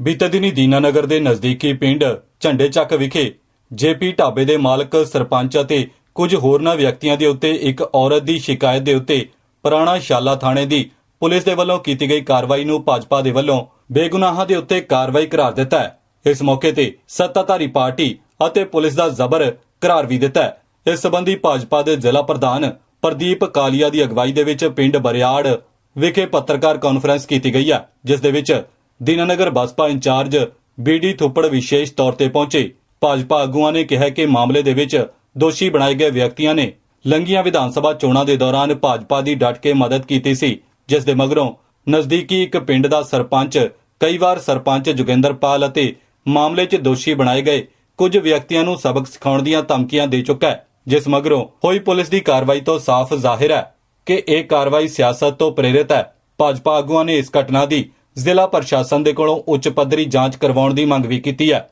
ਬੀਤੇ ਦਿਨੀ ਦੀਨਾਨਗਰ ਦੇ ਨਜ਼ਦੀਕੀ ਪਿੰਡ ਝੰਡੇ ਚੱਕ ਵਿਖੇ ਜੇਪੀ ਢਾਬੇ ਦੇ ਮਾਲਕ, ਸਰਪੰਚ ਅਤੇ ਕੁਝ ਹੋਰਨਾਂ ਵਿਅਕਤੀਆਂ ਦੇ ਉੱਤੇ ਇੱਕ ਔਰਤ ਦੀ ਸ਼ਿਕਾਇਤ ਦੇ ਉੱਤੇ ਪੁਰਾਣਾ ਸ਼ਾਲਾ ਥਾਣੇ ਦੀ ਪੁਲਿਸ ਦੇ ਵੱਲੋਂ ਕੀਤੀ ਗਈ ਕਾਰਵਾਈ ਨੂੰ ਭਾਜਪਾ ਦੇ ਵੱਲੋਂ ਬੇਗੁਨਾਹਾਂ ਦੇ ਉੱਤੇ ਕਾਰਵਾਈ ਕਰਾਰ ਦਿੱਤਾ ਹੈ। ਇਸ ਮੌਕੇ ਤੇ ਸੱਤਾਧਾਰੀ ਪਾਰਟੀ ਅਤੇ ਪੁਲਿਸ ਦਾ ਜ਼ਬਰ ਕਰਾਰ ਵੀ ਦਿੱਤਾ ਹੈ। ਇਸ ਸੰਬੰਧੀ ਭਾਜਪਾ ਦੇ ਜ਼ਿਲ੍ਹਾ ਪ੍ਰਧਾਨ ਪ੍ਰਦੀਪ ਕਾਲੀਆ ਦੀ ਅਗਵਾਈ ਦੇ ਵਿੱਚ ਪਿੰਡ ਬਰਿਆੜ ਵਿਖੇ ਪੱਤਰਕਾਰ ਕਾਨਫਰੰਸ ਕੀਤੀ ਗਈ ਹੈ, ਜਿਸ ਦੇ ਵਿੱਚ ਦੀਨਾਨਗਰ ਬਸਪਾ ਇੰਚਾਰਜ ਬੀਡੀ ਥੁੱਪੜ ਵਿਸ਼ੇਸ਼ ਤੌਰ ਤੇ ਪਹੁੰਚੇ। ਭਾਜਪਾ ਆਗੂਆਂ ਨੇ ਕਿਹਾ ਕਿ ਮਾਮਲੇ ਦੇ ਵਿੱਚ ਦੋਸ਼ੀ ਬਣਾਏ ਗਏ ਵਿਅਕਤੀਆਂ ਨੇ ਲੰਗੀਆਂ ਵਿਧਾਨ ਸਭਾ ਚੋਣਾਂ ਦੇ ਦੌਰਾਨ ਭਾਜਪਾ ਦੀ ਡਟ ਕੇ ਮਦਦ ਕੀਤੀ ਸੀ, ਜਿਸ ਦੇ ਮਗਰੋਂ ਨਜ਼ਦੀਕੀ ਇੱਕ ਪਿੰਡ ਦਾ ਸਰਪੰਚ, ਕਈ ਵਾਰ ਸਰਪੰਚ ਜੋਗਿੰਦਰਪਾਲ ਅਤੇ ਮਾਮਲੇ 'ਚ ਦੋਸ਼ੀ ਬਣਾਏ ਗਏ ਕੁਝ ਵਿਅਕਤੀਆਂ ਨੂੰ ਸਬਕ ਸਿਖਾਉਣ ਦੀਆਂ ਧਮਕੀਆਂ ਦੇ ਚੁੱਕਾ ਹੈ, ਜਿਸ ਮਗਰੋਂ ਹੋਈ ਪੁਲਿਸ ਦੀ ਕਾਰਵਾਈ ਤੋਂ ਸਾਫ਼ ਜ਼ਾਹਿਰ ਹੈ ਕਿ ਇਹ ਕਾਰਵਾਈ ਸਿਆਸਤ ਤੋਂ ਪ੍ਰੇਰਿਤ ਹੈ। ਭਾਜਪਾ ਆਗੂਆਂ ਨੇ ਇਸ ਘਟਨਾ ਦੀ ਜ਼ਿਲ੍ਹਾ ਪ੍ਰਸ਼ਾਸਨ ਦੇ ਕੋਲੋਂ ਉੱਚ ਪੱਧਰੀ ਜਾਂਚ ਕਰਵਾਉਣ ਦੀ ਮੰਗ ਵੀ ਕੀਤੀ ਹੈ।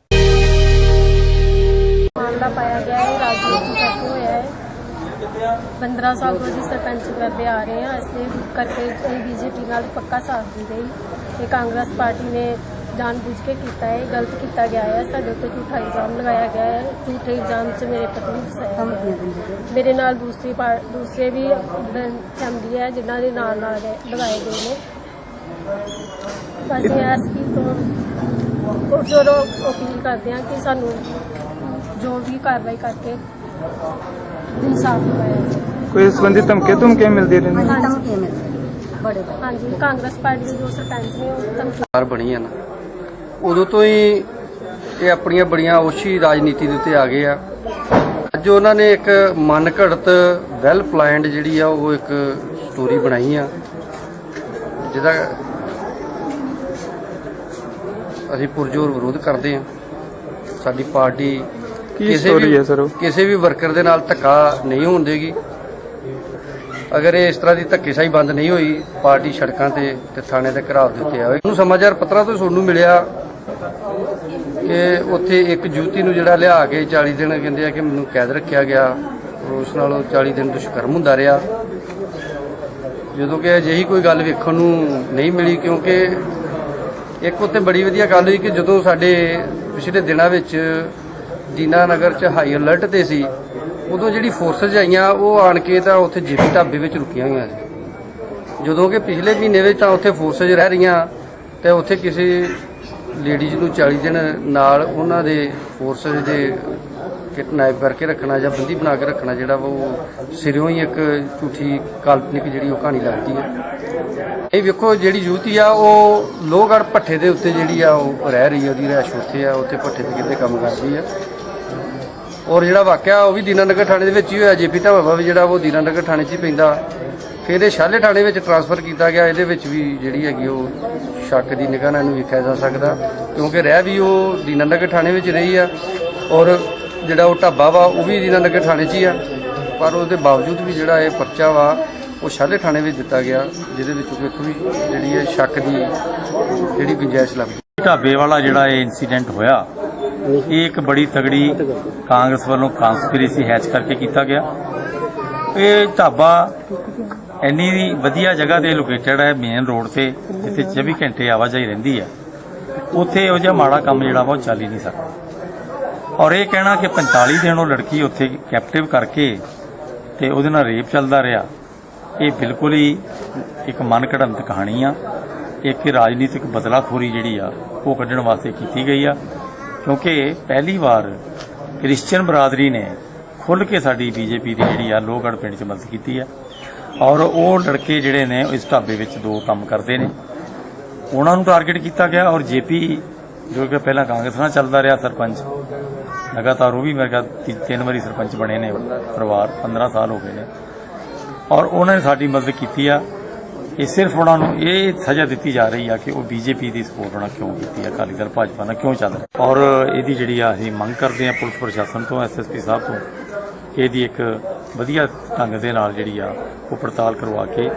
ਮਾਮਲਾ ਪਾਇਆ ਗਿਆ ਹੈ, ਰਾਜਨੀਤੀ ਕਰਕੇ ਹੋਇਆ ਹੈ। 15 ਸਾਲ ਤੋਂ ਅਸੀਂ ਸਰਪੰਚ ਕਰਦੇ ਆ ਰਹੇ ਹਾਂ, ਇਸ ਲਈ ਕਰਕੇ ਅਸੀਂ ਬੀਜੇਪੀ ਨਾਲ ਪੱਕਾ ਸਾਥ ਦਿੰਦੇ ਹੀ ਇਹ ਕਾਂਗਰਸ ਪਾਰਟੀ ਨੇ ਜਾਣਬੁੱਝ ਕੇ ਕੀਤਾ ਹੈ ਗਲਤ ਕੀਤਾ ਗਿਆ ਹੈ। ਸਾਡੇ ਉੱਤੇ ਝੂਠਾ ਇਲਜ਼ਾਮ ਲਗਾਇਆ ਗਿਆ ਹੈ, ਝੂਠੇ ਇਲਜ਼ਾਮ 'ਚ ਮੇਰੇ ਪਤੀ ਫਸਾਇਆ ਗਿਆ ਹੈ। ਮੇਰੇ ਨਾਲ ਦੂਸਰੀ ਪਾਰ- ਦੂਸਰੇ ਵੀ ਫੈਮਿਲੀ ਹੈ, ਜਿਨ੍ਹਾਂ ਦੇ ਨਾਲ ਨਾਲ ਲਗਾਏ ਗਏ ਨੇ। ਬਸ ਇਹ ਐਸਪੀ ਤੋਂ ਕੋਟੋਰੋ ਅਪੀਲ ਕਰਦੇ ਹਾਂ ਕਿ ਸਾਨੂੰ ਜੋ ਵੀ ਕਾਰਵਾਈ ਕਰਕੇ ਇਨਸਾਫ ਦਿਵਾਇਆ ਜਾਏ ਕੋਈ ਇਸ ਸੰਬੰਧੀ ਧਮਕੇ ਧਮਕੇ ਮਿਲਦੀ ਰਹਿੰਦੀ ਹਾਂਜੀ। ਧਮਕੀਆਂ ਮਿਲਦੀਆਂ ਬੜੇ ਬੜੇ। ਹਾਂਜੀ ਕਾਂਗਰਸ ਪਾਰਟੀ ਦੇ ਜੋ ਸਰਪੰਚ ਨੇ ਉਹ ਧਮਕੀ ਸਰਕਾਰ ਬਣੀ ਆ ਨਾ। ਉਦੋਂ ਤੋਂ ਹੀ ਇਹ ਆਪਣੀਆਂ ਬੜੀਆਂ ਔਸ਼ੀ ਰਾਜਨੀਤੀ ਦੇ ਉੱਤੇ ਆ ਗਏ ਆ। ਅੱਜ ਉਹਨਾਂ ਨੇ ਇੱਕ ਮਨ ਘੜਤ ਵੈਲ ਪਲਾਨਡ ਜਿਹੜੀ ਆ ਉਹ ਇੱਕ ਸਟੋਰੀ ਬਣਾਈ ਆ। ਜਿਹਦਾ ਅਸੀਂ ਪੁਰਜੋਰ ਵਿਰੋਧ ਕਰਦੇ ਆ ਸਾਡੀ ਪਾਰਟੀ ਕੀ ਹੈ ਉਹ? ਕਿਸੇ ਵੀ ਵਰਕਰ ਦੇ ਨਾਲ ਧੱਕਾ ਨਹੀਂ ਹੋਣ ਦੇਗੀ। ਅਗਰ ਇਹ ਇਸ ਤਰ੍ਹਾਂ ਦੀ ਧੱਕੇਸ਼ਾਹੀ ਬੰਦ ਨਹੀਂ ਹੋਈ ਪਾਰਟੀ ਸੜਕਾਂ ਤੇ ਤੇ ਥਾਣੇ ਦੇ ਘਰਾਵ ਦੇ ਉੱਤੇ ਆਵੇ। ਨੂੰ ਸਮਾਚਾਰ ਪੱਤਰਾਂ ਤੋਂ ਸਾਨੂੰ ਮਿਲਿਆ ਕਿ ਉੱਥੇ ਇੱਕ ਜੂਤੀ ਨੂੰ ਜਿਹੜਾ ਲਿਆ ਕੇ 40 ਦਿਨ ਕਹਿੰਦੇ ਆ ਕਿ ਮੈਨੂੰ ਕੈਦ ਰੱਖਿਆ ਗਿਆ। ਉਸ ਨਾਲ ਉਹ 40 ਦਿਨ ਦੁਸ਼ਕਰਮ ਹੁੰਦਾ ਰਿਹਾ। ਜਦੋਂ ਕਿ ਅਜਿਹੀ ਕੋਈ ਗੱਲ ਵੇਖਣ ਨੂੰ ਨਹੀਂ ਮਿਲੀ, ਕਿਉਂਕਿ ਇੱਕ ਉੱਥੇ ਬੜੀ ਵਧੀਆ ਗੱਲ ਹੋਈ ਕਿ ਜਦੋਂ ਸਾਡੇ ਪਿਛਲੇ ਦਿਨਾਂ ਵਿੱਚ ਦੀਨਾ ਨਗਰ ਚ ਹਾਈ ਅਲਰਟ ਤੇ ਸੀ, ਉਦੋਂ ਜਿਹੜੀ ਫੋਰਸਸ ਆਈਆਂ, ਉਹ ਆਣ ਕੇ ਤਾਂ ਉੱਥੇ ਜੀਪੀ ਢਾਬੇ ਵਿੱਚ ਰੁਕੀਆਂ ਹੋਈਆਂ ਸੀ। ਜਦੋਂ ਕਿ ਪਿਛਲੇ ਮਹੀਨੇ ਵਿੱਚ ਤਾਂ ਉੱਥੇ ਫੋਰਸਸ ਰਹਿ ਰਹੀਆਂ ਤੇ ਉੱਥੇ ਕਿਸੇ ਲੇਡੀਜ਼ ਨੂੰ 40 ਦਿਨ ਨਾਲ ਉਹਨਾਂ ਦੇ ਫੋਰਸਸ ਦੇ ਕਿਡਨੈਪ ਕਰਕੇ ਰੱਖਣਾ ਜਾਂ ਬੰਦੀ ਬਣਾ ਕੇ ਰੱਖਣਾ, ਜਿਹੜਾ ਵਾ ਉਹ ਸਿਰਿਓਂ ਹੀ ਇੱਕ ਝੂਠੀ ਕਾਲਪਨਿਕ ਜਿਹੜੀ ਉਹ ਕਹਾਣੀ ਲੱਗਦੀ ਹੈ ਇਹ ਵੇਖੋ ਜਿਹੜੀ ਯੂਥੀ ਆ, ਉਹ ਲੋਹਗੜ ਭੱਠੇ ਦੇ ਉੱਤੇ ਜਿਹੜੀ ਆ, ਉਹ ਰਹਿ ਰਹੀ ਆ, ਉਹਦੀ ਰਹਿਸ਼ ਉੱਥੇ ਆ, ਉੱਥੇ ਭੱਠੇ ਤੇ ਕਿਤੇ ਕੰਮ ਕਰਦੀ ਆ। ਔਰ ਜਿਹੜਾ ਵਾਕਿਆ ਉਹ ਵੀ ਦੀਨਾਨਗਰ ਥਾਣੇ ਦੇ ਵਿੱਚ ਹੀ ਹੋਇਆ, ਜੇਪੀ ਢਾਬਾ ਵੀ ਜਿਹੜਾ ਉਹ ਦੀਨਾਨਗਰ ਥਾਣੇ 'ਚ ਹੀ ਪੈਂਦਾ। ਫਿਰ ਇਹ ਸ਼ਾਲੇ ਥਾਣੇ ਵਿੱਚ ਟਰਾਂਸਫਰ ਕੀਤਾ ਗਿਆ, ਇਹਦੇ ਵਿੱਚ ਵੀ ਜਿਹੜੀ ਹੈਗੀ ਉਹ ਸ਼ੱਕ ਦੀ ਨਿਗਾਹ ਨਾਲ ਇਹਨੂੰ ਵੇਖਿਆ ਜਾ ਸਕਦਾ, ਕਿਉਂਕਿ ਰਹਿ ਵੀ ਉਹ ਦੀਨਾਨਗਰ ਥਾਣੇ ਵਿੱਚ ਰਹੀ ਆ। ਔਰ ਜਿਹੜਾ ਉਹ ਢਾਬਾ ਵਾ, ਉਹ ਵੀ ਰੀਨਾ ਨਗਰ ਥਾਣੇ 'ਚ ਹੀ ਆ। ਪਰ ਉਹਦੇ ਬਾਵਜੂਦ ਵੀ ਜਿਹੜਾ ਇਹ ਪਰਚਾ ਵਾ, ਉਹ ਸ਼ਾਲੇ ਥਾਣੇ ਵਿੱਚ ਦਿੱਤਾ ਗਿਆ, ਜਿਹਦੇ ਵਿੱਚ ਕੋਈ ਵੀ ਜਿਹੜੀ ਹੈ ਸ਼ੱਕ ਦੀ ਜਿਹੜੀ ਗੁੰਜਾਇਸ਼ ਲੱਗਦੀ ਢਾਬੇ ਵਾਲਾ ਜਿਹੜਾ ਇਹ ਇਨਸੀਡੈਂਟ ਹੋਇਆ, ਇਹ ਇੱਕ ਬੜੀ ਤਗੜੀ ਕਾਂਗਰਸ ਵੱਲੋਂ ਕਾਂਸਪੀਰੇਸੀ ਹੈਚ ਕਰਕੇ ਕੀਤਾ ਗਿਆ। ਇਹ ਢਾਬਾ ਇੰਨੀ ਵਧੀਆ ਜਗ੍ਹਾ ਤੇ ਲੋਕੇਟਡ ਹੈ ਮੇਨ ਰੋਡ ਤੇ, ਜਿੱਥੇ 24 ਘੰਟੇ ਆਵਾਜਾਈ ਰਹਿੰਦੀ ਹੈ। ਉੱਥੇ ਇਹੋ ਜਿਹਾ ਮਾੜਾ ਕੰਮ ਜਿਹੜਾ ਵਾ, ਉਹ ਚੱਲ ਹੀ ਨਹੀਂ ਸਕਦਾ। ਔਰ ਇਹ ਕਹਿਣਾ ਕਿ 45 ਦਿਨ ਉਹ ਲੜਕੀ ਉੱਥੇ ਕੈਪਟਿਵ ਕਰਕੇ ਤੇ ਉਹਦੇ ਨਾਲ ਰੇਪ ਚੱਲਦਾ ਰਿਹਾ। ਇਹ ਬਿਲਕੁਲ ਹੀ ਇੱਕ ਮਨ ਘੜੰਤ ਕਹਾਣੀ ਆ। ਇੱਕ ਰਾਜਨੀਤਿਕ ਬਦਲਾਖੋਰੀ ਜਿਹੜੀ ਆ, ਉਹ ਕੱਢਣ ਵਾਸਤੇ ਕੀਤੀ ਗਈ ਆ। ਕਿਉਂਕਿ ਪਹਿਲੀ ਵਾਰ ਕ੍ਰਿਸਚੀਅਨ ਬਰਾਦਰੀ ਨੇ ਖੁੱਲ ਕੇ ਸਾਡੀ ਬੀਜੇਪੀ ਦੀ ਜਿਹੜੀ ਆ ਲੋਹਗੜ ਪਿੰਡ 'ਚ ਮਦਦ ਕੀਤੀ ਆ। ਔਰ ਉਹ ਲੜਕੇ ਜਿਹੜੇ ਨੇ ਇਸ ਢਾਬੇ ਵਿੱਚ ਦੋ ਕੰਮ ਕਰਦੇ ਨੇ। ਉਹਨਾਂ ਨੂੰ ਟਾਰਗੇਟ ਕੀਤਾ ਗਿਆ ਔਰ ਜੇਪੀ ਜੋ ਕਿ ਪਹਿਲਾਂ ਕਾਂਗਰਸ ਨਾਲ ਚੱਲਦਾ ਰਿਹਾ, ਸਰਪੰਚ ਲਗਾਤਾਰ ਉਹ ਵੀ ਮੇਰੇ ਖਿਆਲ ਤੀ- ਤਿੰਨ ਵਾਰੀ ਸਰਪੰਚ ਬਣੇ ਨੇ, ਪਰਿਵਾਰ 15 ਸਾਲ ਹੋ ਗਏ ਨੇ। ਔਰ ਉਹਨਾਂ ਨੇ ਸਾਡੀ ਮਦਦ ਕੀਤੀ ਆ। ਇਹ ਸਿਰਫ ਉਹਨਾਂ ਨੂੰ ਇਹ ਸਜ਼ਾ ਦਿੱਤੀ ਜਾ ਰਹੀ ਆ ਕਿ ਉਹ ਬੀਜੇਪੀ ਦੀ ਸਪੋਰਟ ਉਹਨਾਂ ਕਿਉਂ ਕੀਤੀ ਆ, ਅਕਾਲੀ ਦਲ, ਭਾਜਪਾ ਨਾਲ ਕਿਉਂ ਚੱਲ ਰਿਹਾ। ਔਰ ਇਹਦੀ ਜਿਹੜੀ ਆ ਅਸੀਂ ਮੰਗ ਕਰਦੇ ਆ ਪੁਲਿਸ ਪ੍ਰਸ਼ਾਸਨ ਤੋਂ ਐਸਐਸਪੀ ਸਾਹਿਬ ਤੋਂ, ਕਿ ਇਹਦੀ ਇੱਕ ਵਧੀਆ ਢੰਗ ਦੇ ਨਾਲ ਜਿਹੜੀ ਆ ਉਹ ਪੜਤਾਲ ਕਰਵਾ ਕੇ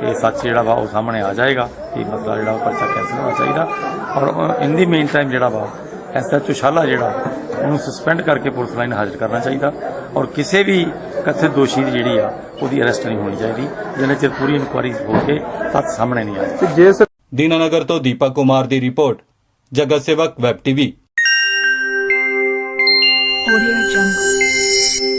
ਇਹ ਸੱਚ ਜਿਹੜਾ ਵਾ ਉਹ ਸਾਹਮਣੇ ਆ ਜਾਏਗਾ। ਇਹ ਮਸਲਾ ਜਿਹੜਾ ਉਹ ਪਰਚਾ ਕੈਂਸਲ ਹੋਣਾ ਚਾਹੀਦਾ। ਔਰ ਇਹਦੀ ਮੇਨ ਟਾਈਮ ਜਿਹੜਾ ਵਾ ਐਸਐਚਓ ਸ਼ਾਲਾ ਜਿਹੜਾ ਉਹਨੂੰ ਸਸਪੈਂਡ ਕਰਕੇ ਪੁਲਿਸ ਲਾਈਨ ਹਾਜ਼ਰ ਕਰਨਾ ਚਾਹੀਦਾ ਔਰ ਕਿਸੇ ਵੀ ਕਥਿਤ ਦੋਸ਼ੀ ਦੀ ਜਿਹੜੀ ਆ ਉਹਦੀ ਅਰੈਸਟ ਨਹੀਂ ਹੋਣੀ ਚਾਹੀਦੀ। ਜਿੰਨੇ ਚਿਰ ਪੂਰੀ ਇਨਕੁਆਇਰੀ ਹੋ ਕੇ ਤੱਥ ਸਾਹਮਣੇ ਨਹੀਂ ਆਏ ਤੇ ਜੇ ਦੀਨਾਨਗਰ ਤੋਂ ਦੀਪਕ ਕੁਮਾਰ ਦੀ ਰਿਪੋਰਟ ਜਗਤ ਸੇਵਕ ਵੈਬ ਟੀਵੀ। Audio Jungle.